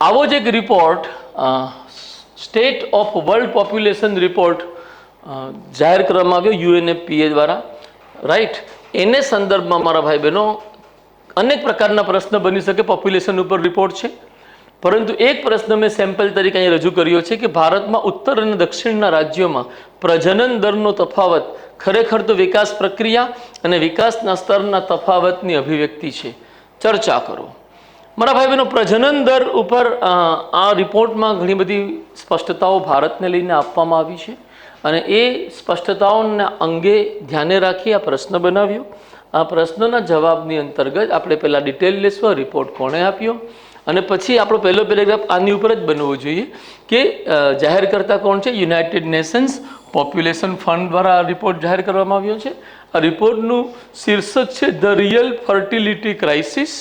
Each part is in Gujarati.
આવો જ એક report state of world population report જાહેર કરવામાં આવ્યો યુએનએફપીએ દ્વારા. રાઈટ એને સંદર્ભમાં મારા ભાઈ બહેનો અનેક પ્રકારના પ્રશ્ન બની શકે પોપ્યુલેશન ઉપર રિપોર્ટ છે. પરંતુ એક પ્રશ્ન મેં સેમ્પલ તરીકે અહીં રજૂ કર્યો છે કે ભારતમાં ઉત્તર અને દક્ષિણના રાજ્યોમાં પ્રજનન દરનો તફાવત ખરેખર તો વિકાસ પ્રક્રિયા અને વિકાસના સ્તરના તફાવતની અભિવ્યક્તિ છે. ચર્ચા કરો. મારા ભાઈ બહેનો પ્રજનન દર ઉપર આ રિપોર્ટમાં ઘણી બધી સ્પષ્ટતાઓ ભારતને લઈને આપવામાં આવી છે અને એ સ્પષ્ટતાઓના અંગે ધ્યાને રાખી આ પ્રશ્ન બનાવ્યો. આ પ્રશ્નના જવાબની અંતર્ગત આપણે પહેલાં ડિટેલ લેશું રિપોર્ટ કોણે આપ્યો અને પછી આપણો પહેલો પેરેગ્રાફ આની ઉપર જ બનવો જોઈએ કે જાહેર કરતા કોણ છે? યુનાઇટેડ નેશન્સ પોપ્યુલેશન ફંડ દ્વારા આ રિપોર્ટ જાહેર કરવામાં આવ્યો છે. આ રિપોર્ટનું શીર્ષક છે, ધ રિયલ ફર્ટિલિટી ક્રાઇસિસ.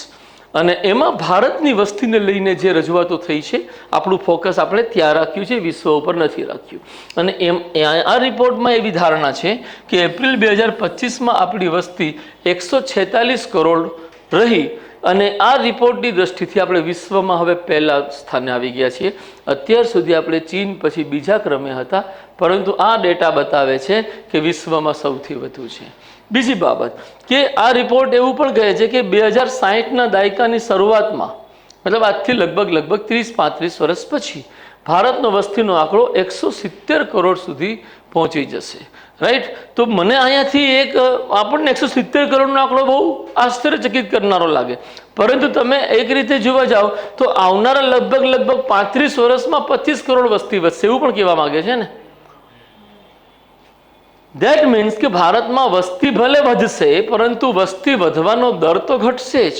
અને એમાં ભારતની વસ્તીને લઈને જે રજૂઆતો થઈ છે, આપણું ફોકસ આપણે ત્યાં રાખ્યું છે, વિશ્વ ઉપર નથી રાખ્યું. અને એમ આ રિપોર્ટમાં એવી ધારણા છે કે એપ્રિલ બે હજાર પચીસમાં આપણી વસ્તી એકસો છેતાલીસ કરોડ રહી અને આ રિપોર્ટની દ્રષ્ટિથી આપણે વિશ્વમાં હવે પહેલા સ્થાને આવી ગયા છીએ. અત્યાર સુધી આપણે ચીન પછી બીજા ક્રમે હતા, પરંતુ આ ડેટા બતાવે છે કે વિશ્વમાં સૌથી વધુ છે. બીજી બાબત કે આ રિપોર્ટ એવું પણ કહે છે કે બે હજાર સાહીઠના દાયકાની શરૂઆતમાં, મતલબ આજથી લગભગ લગભગ ત્રીસ પાંત્રીસ વર્ષ પછી, ભારતનો વસ્તીનો આંકડો એકસો સિત્તેર કરોડ સુધી પહોંચી જશે. રાઈટ તો મને અહીંયાથી એક, આપણને એકસો સિત્તેર કરોડનો આંકડો બહુ આશ્ચર્યચકિત કરનારો લાગે. પરંતુ તમે એક રીતે જોવા જાઓ, તો આવનારા લગભગ લગભગ પાંત્રીસ વર્ષમાં પચીસ કરોડ વસ્તી વધશે એવું પણ કહેવા માગે છે ને? ધેટ મીન્સ કે ભારતમાં વસ્તી ભલે વધશે, પરંતુ વસ્તી વધવાનો દર તો ઘટશે જ.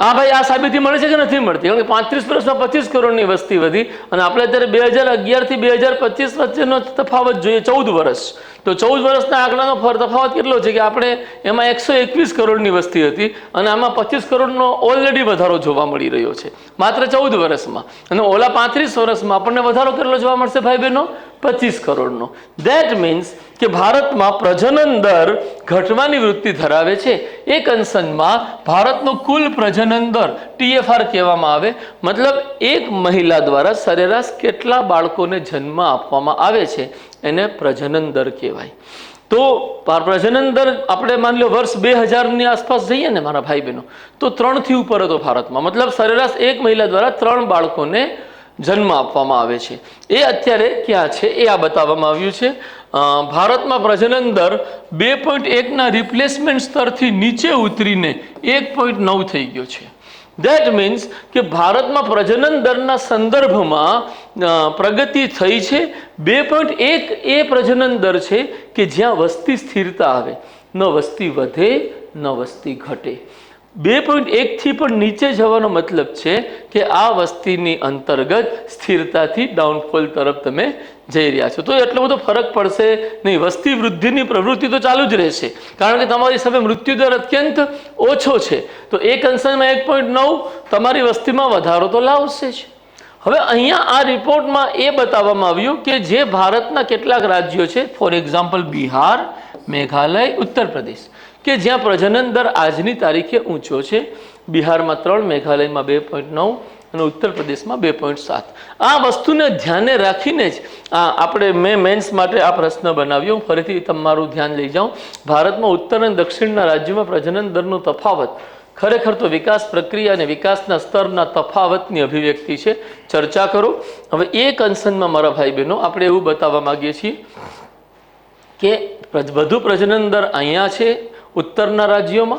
હા ભાઈ, આ સાબિતી મળે છે કે નથી મળતી? કારણ કે પાંત્રીસ વર્ષમાં પચીસ કરોડની વસ્તી વધી અને આપણે અત્યારે બે હજાર અગિયારથી બે હજાર પચીસ વચ્ચેનો તફાવત જોઈએ, ચૌદ વર્ષ. તો ચૌદ વર્ષના આંકડાનો ફર તફાવત કેટલો છે કે આપણે એમાં એકસો એકવીસ કરોડની વસ્તી હતી અને આમાં પચીસ કરોડનો ઓલરેડી વધારો જોવા મળી રહ્યો છે. માત્ર ચૌદ વર્ષમાં. અને ઓલા પાંત્રીસ વર્ષમાં આપણને વધારો કેટલો જોવા મળશે ભાઈ બહેનો? પચીસ કરોડનો. ધેટ મીન્સ કે ભારતમાં પ્રજનન દર ઘટવાની વૃત્તિ ધરાવે છે. એ કન્સર્નમાં ભારતનો કુલ પ્રજનન દર ટીએફઆર કહેવામાં આવે. મતલબ એક મહિલા દ્વારા સરેરાશ કેટલા બાળકોને જન્મ આપવામાં આવે છે? એને પ્રજનન દર કહેવાય. તો પ્રજનન દર આપણે માની લો વર્ષ બે હજારની આસપાસ જઈએ ને મારા ભાઈ બહેનો તો ત્રણથી ઉપર હતો ભારતમાં. મતલબ સરેરાશ એક મહિલા દ્વારા ત્રણ બાળકોને જન્મ આપવામાં આવે છે. એ અત્યારે ક્યાં છે એ આ બતાવવામાં આવ્યું છે. ભારતમાં પ્રજનન દર બે પોઈન્ટ એકના રિપ્લેસમેન્ટ સ્તરથી નીચે ઉતરીને એક પોઈન્ટ નવ થઈ ગયો છે. ધેટ મીન્સ કે ભારતમાં પ્રજનન દરના સંદર્ભમાં પ્રગતિ થઈ છે. બે પોઈન્ટ એક એ પ્રજનન દર છે કે જ્યાં વસ્તી સ્થિરતા આવે. ન વસ્તી વધે, ન વસ્તી ઘટે. બે પોઈન્ટ એકથી પણ નીચે જવાનો મતલબ છે કે આ વસ્તીની અંતર્ગત સ્થિરતાથી ડાઉનફોલ તરફ તમે જઈ રહ્યા છો. તો એટલો બધો ફરક પડશે નહીં. વસ્તી વૃદ્ધિની પ્રવૃત્તિ તો ચાલુ જ રહેશે. કારણ કે તમારી સામે મૃત્યુદર અત્યંત ઓછો છે. તો એ કન્સર્નમાં એક પોઈન્ટ નવ, તમારી વસ્તીમાં વધારો તો લાવશે જ. હવે અહીંયા આ રિપોર્ટમાં એ બતાવવામાં આવ્યું કે જે ભારતના કેટલાક રાજ્યો છે ફોર એક્ઝામ્પલ બિહાર, મેઘાલય ઉત્તર પ્રદેશ કે જ્યાં પ્રજનન દર આજની તારીખે ઊંચો છે. બિહારમાં ત્રણ, મેઘાલયમાં બે પોઈન્ટ નવ અને ઉત્તર પ્રદેશમાં બે પોઈન્ટ સાત. આ વસ્તુને ધ્યાને રાખીને જ આ આપણે મેં મેન્સ માટે આ પ્રશ્ન બનાવ્યો. હું ફરીથી તમારું ધ્યાન લઈ જાઉં. ભારતમાં ઉત્તર અને દક્ષિણના રાજ્યોમાં પ્રજનન દરનો તફાવત. ખરેખર તો વિકાસ પ્રક્રિયા અને વિકાસના સ્તરના તફાવતની અભિવ્યક્તિ છે. ચર્ચા કરો. હવે એ કન્સર્નમાં મારા ભાઈ બહેનો આપણે એવું બતાવવા માગીએ છીએ કે વધુ પ્રજનન દર અહીંયા છે. ઉત્તરના રાજ્યોમાં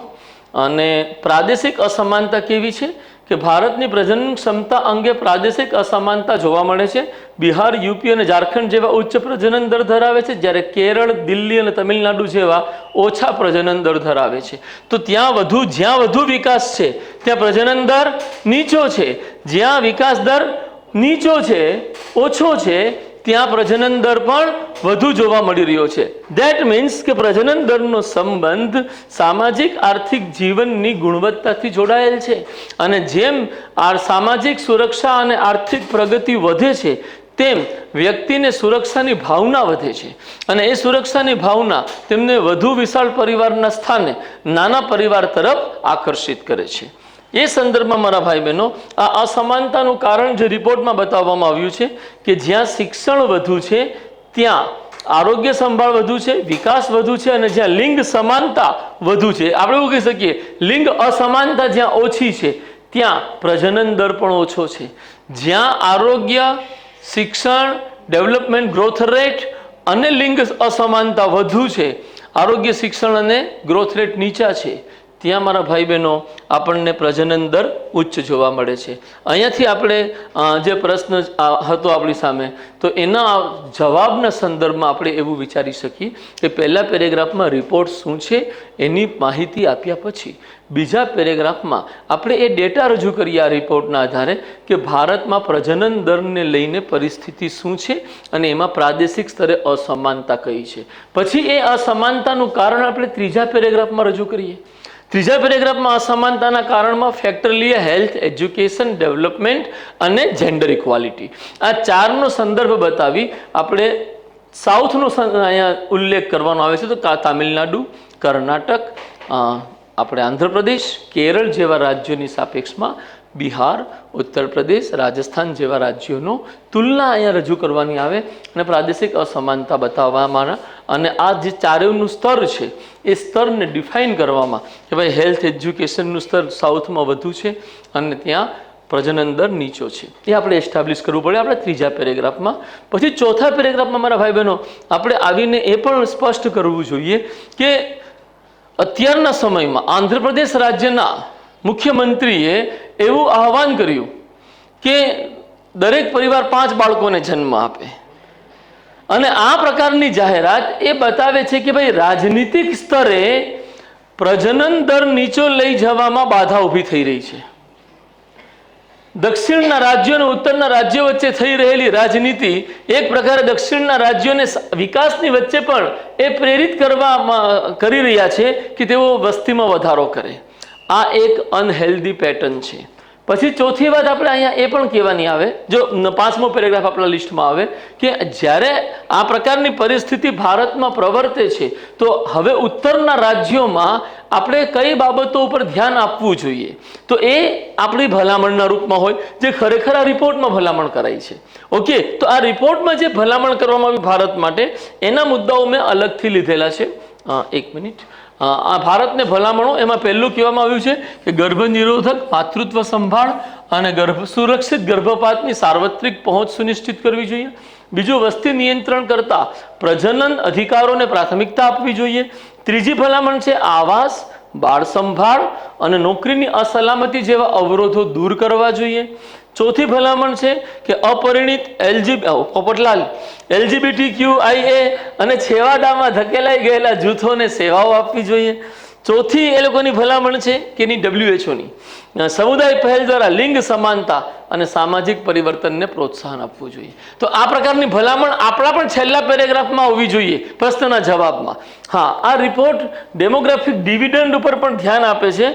અને પ્રાદેશિક અસમાનતા કેવી છે કે ભારતની પ્રજનન ક્ષમતા અંગે પ્રાદેશિક અસમાનતા જોવા મળે છે. બિહાર, યુપી અને ઝારખંડ જેવા ઉચ્ચ પ્રજનન દર ધરાવે છે, જ્યારે કેરળ, દિલ્હી અને તમિલનાડુ જેવા ઓછા પ્રજનન દર ધરાવે છે. તો ત્યાં વધુ, જ્યાં વધુ વિકાસ છે, ત્યાં પ્રજનન દર નીચો છે. જ્યાં વિકાસ દર નીચો છે, ઓછો છે ત્યાં પ્રજનન દર પણ વધુ જોવા મળી રહ્યો છે. ધેટ મીન્સ કે પ્રજનન દરનો સંબંધ સામાજિક આર્થિક જીવનની ગુણવત્તાથી જોડાયેલ છે. અને જેમ આ સામાજિક સુરક્ષા અને આર્થિક પ્રગતિ વધે છે, તેમ વ્યક્તિને સુરક્ષાની ભાવના વધે છે. અને એ સુરક્ષાની ભાવના તેમને વધુ વિશાળ પરિવારના સ્થાને નાના પરિવાર તરફ આકર્ષિત કરે છે. એ સંદર્ભમાં મારા ભાઈ બહેનો આ અસમાનતાનું કારણ જે રિપોર્ટમાં બતાવવામાં આવ્યું છે કે જ્યાં શિક્ષણ વધુ છે, ત્યાં આરોગ્ય સંભાળ વધુ છે, વિકાસ વધુ છે અને જ્યાં લિંગ સમાનતા વધુ છે. આપણે એવું કહી શકીએ, લિંગ અસમાનતા જ્યાં ઓછી છે, ત્યાં પ્રજનન દર પણ ઓછો છે. જ્યાં આરોગ્ય, શિક્ષણ, ડેવલપમેન્ટ ગ્રોથ રેટ અને લિંગ અસમાનતા વધુ છે, આરોગ્ય, શિક્ષણ અને ગ્રોથ રેટ નીચા છે. ત્યાં મારા ભાઈ બહેનો આપણને પ્રજનન દર ઉચ્ચ જોવા મળે છે. અહીંયાથી આપણે જે પ્રશ્ન હતો આપણી સામે, તો એના જવાબના સંદર્ભમાં આપણે એવું વિચારી શકીએ કે પહેલા પેરેગ્રાફમાં રિપોર્ટ શું છે એની માહિતી આપ્યા પછી બીજા પેરેગ્રાફમાં આપણે એ ડેટા રજૂ કરીએ આ રિપોર્ટના આધારે કે ભારતમાં પ્રજનન દરને લઈને પરિસ્થિતિ શું છે અને એમાં પ્રાદેશિક સ્તરે અસમાનતા કઈ છે. પછી એ અસમાનતાનું કારણ આપણે ત્રીજા પેરેગ્રાફમાં રજૂ કરીએ. ત્રીજા પેરેગ્રાફમાં અસમાનતાના કારણમાં ફેક્ટર હેલ્થ એજ્યુકેશન ડેવલપમેન્ટ અને જેન્ડર ઇક્વાલિટી આ ચારનો સંદર્ભ બતાવી આપણે સાઉથનો અહીંયા ઉલ્લેખ કરવાનો આવે છે તો તામિલનાડુ, કર્ણાટક આપણે આંધ્રપ્રદેશ, કેરળ જેવા રાજ્યોની સાપેક્ષમાં બિહાર ઉત્તર પ્રદેશ રાજસ્થાન જેવા રાજ્યોનો તુલના અહીંયા રજૂ કરવાની આવે અને પ્રાદેશિક અસમાનતા બતાવવામાં અને આ જે ચારેયનું સ્તર છે, એ સ્તરને ડિફાઇન કરવામાં કે ભાઈ હેલ્થ એજ્યુકેશનનું સ્તર સાઉથમાં વધુ છે અને ત્યાં પ્રજનન દર નીચો છે. એ આપણે એસ્ટાબ્લિશ કરવું પડે આપણે ત્રીજા પેરેગ્રાફમાં. પછી ચોથા પેરેગ્રાફમાં મારા ભાઈ બહેનો આપણે આવીને એ પણ સ્પષ્ટ કરવું જોઈએ કે અત્યારના સમયમાં આંધ્રપ્રદેશ રાજ્યના મુખ્યમંત્રીએ એવું આહવાન કર્યું કે દરેક પરિવાર પાંચ બાળકોને જન્મ આપે. અને આ પ્રકારની જાહેરાત એ બતાવે છે કે ભાઈ રાજનીતિક સ્તરે પ્રજનન દર નીચો લઈ જવામાં બાધા ઊભી થઈ રહી છે. દક્ષિણના રાજ્યો અને ઉત્તરના રાજ્યો વચ્ચે થઈ રહેલી રાજનીતિ એક પ્રકારે દક્ષિણના રાજ્યોને વિકાસની વચ્ચે પણ એ પ્રેરિત કરવામાં, કરી રહ્યા છે કે તેઓ વસ્તીમાં વધારો કરે. આ એક અનહેલ્ધી પેટર્ન છે. પછી ચોથી વાત આપણે અહીંયા એ પણ કહેવાની આવે, જો પાંચમો પેરેગ્રાફ આપણા લિસ્ટમાં આવે, કે જ્યારે આ પ્રકારની પરિસ્થિતિ ભારતમાં પ્રવર્તે છે, તો હવે ઉત્તરના રાજ્યોમાં આપણે કઈ બાબતો ઉપર ધ્યાન આપવું જોઈએ? તો એ આપણી ભલામણના રૂપમાં હોય, જે ખરેખર આ રિપોર્ટમાં ભલામણ કરાઈ છે. ઓકે, તો આ રિપોર્ટમાં જે ભલામણ કરવામાં આવી ભારત માટે, એના મુદ્દાઓ મેં અલગથી લીધેલા છે. એક મિનિટ. આ ભારતને ભલામણો એમાં પહેલું કહેવામાં આવ્યું છે કે ગર્ભ નિરોધક માતૃત્વ સંભાળ અને ગર્ભ સુરક્ષિત ગર્ભપાતની સાર્વત્રિક પહોંચ સુનિશ્ચિત કરવી જોઈએ. બીજું, વસ્તી નિયંત્રણ કરતા પ્રજનન અધિકારોને પ્રાથમિકતા આપવી જોઈએ. ત્રીજી ભલામણ છે આવાસ બાળ સંભાળ અને નોકરીની અસલામતી જેવા અવરોધો દૂર કરવા જોઈએ. ચોથી ભલામણ છે કે અપરિણિત LG Popatlal LGBT Q IA અને છેવાડામાં ધકેલાઈ ગયેલા જૂથોને સેવાઓ આપવી જોઈએ. ચોથી એ લોકોની ભલામણ છે કે એની ડબ્લ્યુએચઓની સમુદાય પહેલ દ્વારા લિંગ સમાનતા અને સામાજિક પરિવર્તનને પ્રોત્સાહન આપવું જોઈએ. તો આ પ્રકારની ભલામણ આપણા પણ છેલ્લા પેરેગ્રાફમાં હોવી જોઈએ પ્રશ્નના જવાબમાં. હા, આ રિપોર્ટ ડેમોગ્રાફિક ડિવિડન્ડ ઉપર પણ ધ્યાન આપે છે.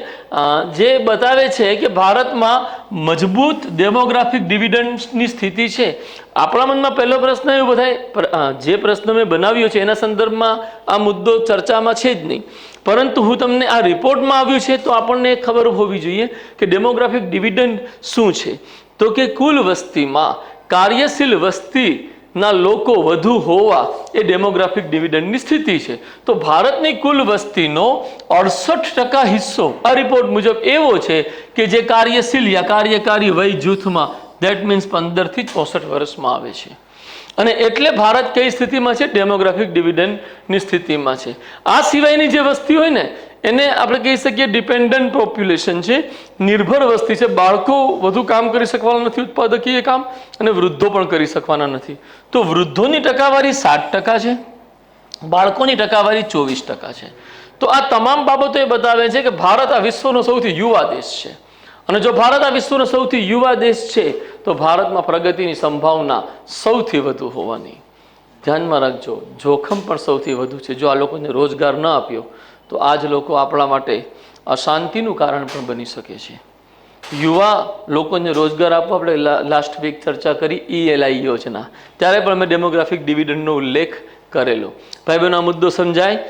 જે બતાવે છે કે ભારતમાં મજબૂત ડેમોગ્રાફિક ડિવિડન્ડની સ્થિતિ છે. આપણા મનમાં પહેલો પ્રશ્ન બધાય, પ્ર- જે પ્રશ્ન મેં બનાવ્યો છે એના સંદર્ભમાં આ મુદ્દો ચર્ચામાં છે જ નહીં. પરંતુ હું તમને આ રિપોર્ટમાં આવ્યું છે તો આપણને ખબર હોવી જોઈએ કે ડેમોગ્રાફિક ડિવિડન્ડ શું છે. તો કે કુલ વસ્તીમાં કાર્યશીલ વસ્તીના લોકો વધુ હોવા એ ડેમોગ્રાફિક ડિવિડન્ડની સ્થિતિ છે. તો ભારતની કુલ વસ્તીનો અડસઠ ટકા હિસ્સો, આ રિપોર્ટ મુજબ એવો છે કે જે કાર્યશીલ યા કાર્યકારી વય જૂથમાં દેટ મીન્સ પંદરથી ચોસઠ વર્ષમાં આવે છે. અને એટલે ભારત કઈ સ્થિતિમાં છે? ડેમોગ્રાફિક ડિવિડન્ડની સ્થિતિમાં છે. આ સિવાયની જે વસ્તી હોય ને, એને આપણે કહી શકીએ ડિપેન્ડન્ટ પોપ્યુલેશન છે. નિર્ભર વસ્તી છે. બાળકો વધુ કામ કરી શકવાના નથી, ઉત્પાદકીય કામ, અને વૃદ્ધો પણ કરી શકવાના નથી. તો વૃદ્ધોની ટકાવારી સાત ટકા છે. બાળકોની ટકાવારી ચોવીસ ટકા છે. તો આ તમામ બાબતો એ બતાવે છે કે ભારત આ વિશ્વનો સૌથી યુવા દેશ છે. અને જો ભારત આ વિશ્વનો સૌથી યુવા દેશ છે, તો ભારતમાં પ્રગતિની સંભાવના સૌથી વધુ હોવાની. ધ્યાનમાં રાખજો, જોખમ પણ સૌથી વધુ છે. જો આ લોકોને રોજગાર ન આપ્યો, તો આ જ લોકો આપણા માટે અશાંતિનું કારણ પણ બની શકે છે. યુવા લોકોને રોજગાર આપવા આપણે લાસ્ટ વીક ચર્ચા કરી ઈએલઆઈ યોજના. ત્યારે પણ મેં ડેમોગ્રાફિક ડિવિડન્ડનો ઉલ્લેખ કરેલો. ભાઈ બહેનો આ મુદ્દો સમજાય?